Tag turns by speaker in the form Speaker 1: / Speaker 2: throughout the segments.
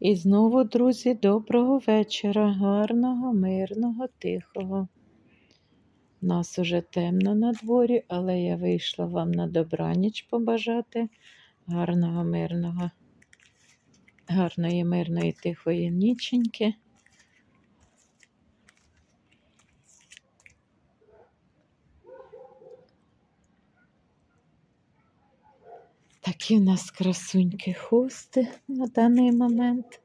Speaker 1: І знову, друзі, доброго вечора, гарного, мирного, тихого. Нас уже темно на дворі, але я вийшла вам на добраніч побажати гарного, мирного, гарної, мирної, тихої ніченьки. Такі в нас красуньки хости на даний момент.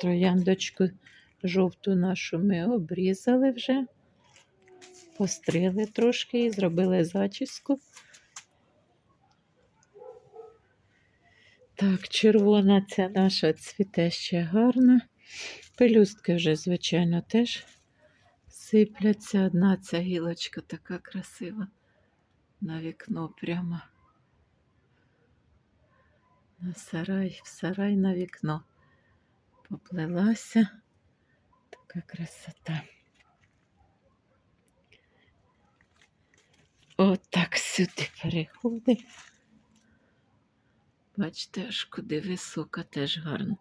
Speaker 1: Трояндочку жовту нашу ми обрізали вже, пострили трошки і зробили зачіску. Так, червона ця наша цвіте ще гарна. Пелюстки вже, звичайно, теж сипляться. Одна ця гілочка така красива на вікно прямо. На сарай, в сарай на вікно. Поплелася. Така красота. Отак сюди переходить. Бачите, аж куди висока, теж гарно.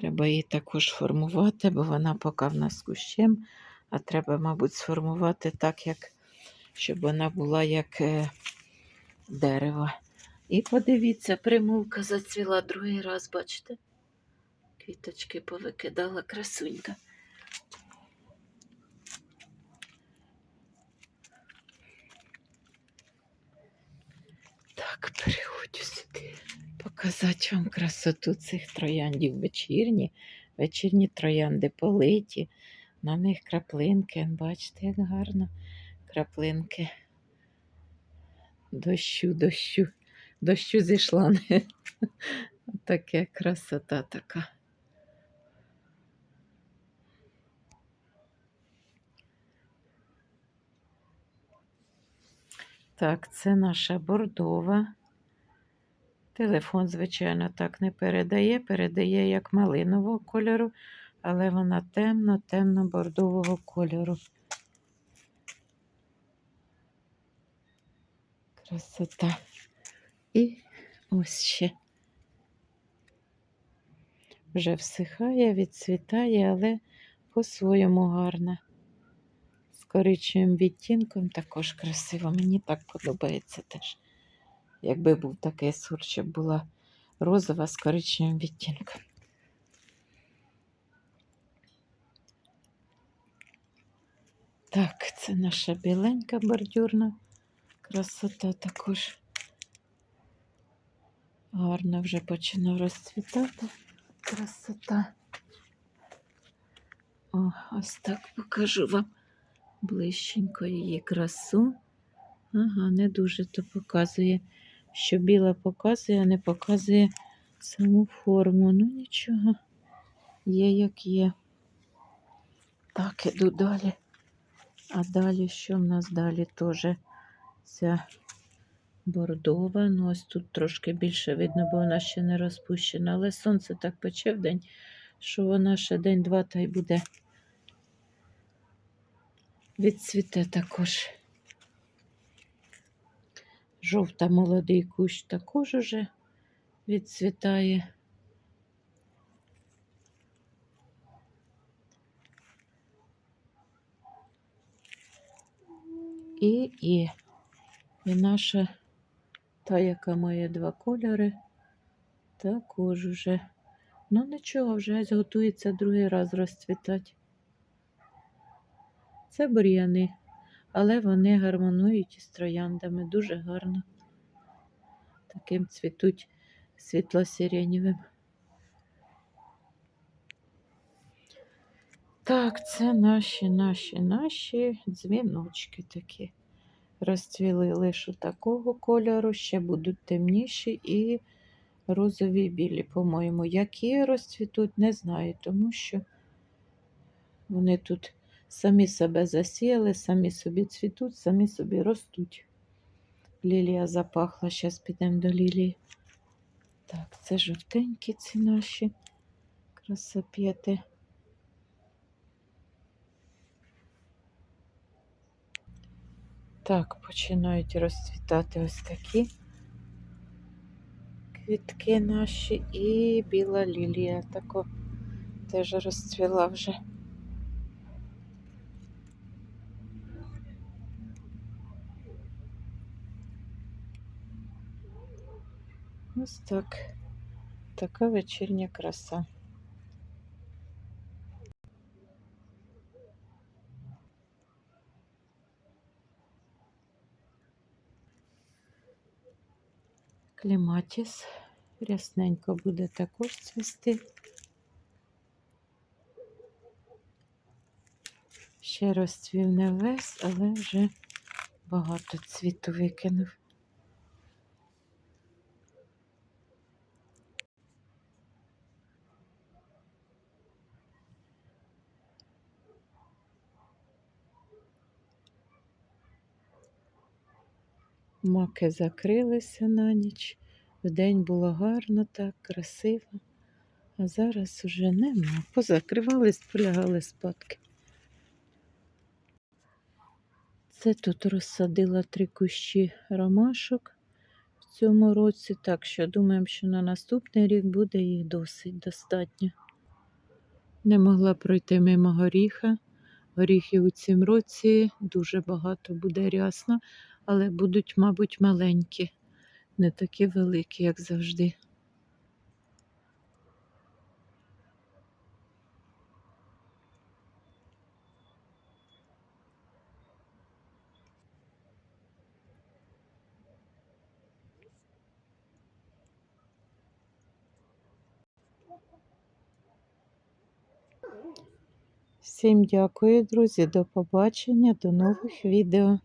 Speaker 1: Треба її також формувати, бо вона поки в нас кущем, а треба, мабуть, сформувати так, як, щоб вона була як е, дерево. І подивіться, примулка зацвіла другий раз, бачите? Квіточки повикидала красунька. Так, переходжу сюди. Показати вам красоту цих трояндів вечірні. Вечірні троянди политі. На них краплинки. Бачите, як гарно краплинки. Дощу, дощу. Дощу зійшла. Таке красота така. Так, це наша бордова. Телефон, звичайно, так не передає, передає як малинового кольору, але вона темно-темно-бордового кольору. Красота. І ось ще. Вже всихає, відцвітає, але по-своєму гарна. З коричневим відтінком також красиво. Мені так подобається теж. Якби був такий сорт, щоб була розова з коричневим відтінком. Так, це наша біленька бордюрна красота також. Гарно вже починає розцвітати красота. О, ось так покажу вам ближченько її красу. Ага, не дуже то показує, що біла показує, а не показує саму форму. Ну нічого, є як є. Так, іду далі. А далі що в нас далі теж ця бордова. Ну, ось тут трошки більше видно, бо вона ще не розпущена. Але сонце так пече в день, що вона ще день-два та й буде. Відцвіте також. Жовта молодий кущ також уже відцвітає. І, і, і наша та, яка має два кольори, також уже. Ну нічого, вже готується другий раз розцвітати. Це бур'яни, але вони гармонують із трояндами дуже гарно. Таким цвітуть світло-сиренєвим. Так, це наші, наші, наші дзвіночки такі. Розцвіли лише такого кольору, ще будуть темніші і розові білі, по-моєму. Які розцвітуть, не знаю, тому що вони тут самі себе засіяли, самі собі цвітуть, самі собі ростуть. Лілія запахла, зараз підемо до лілії. Так, це жовтенькі ці наші красопєти. Так, починають розцвітати ось такі квітки наші і біла лілія тако теж розцвіла вже. Ось так. Така вечірня краса. Клематіс. Рясненько буде також цвісти. Ще розцвів не весь, але вже багато цвіту викинув. Маки закрилися на ніч. Вдень було гарно так, красиво. А зараз уже нема. Позакривались, полягали спадки. Це тут розсадила три кущі ромашок в цьому році, так що думаємо, що на наступний рік буде їх досить достатньо. Не могла пройти мимо горіха. Горіхи у цім році дуже багато буде рясно, але будуть, мабуть, маленькі, не такі великі, як завжди. Всім дякую, друзі. До побачення, до нових відео.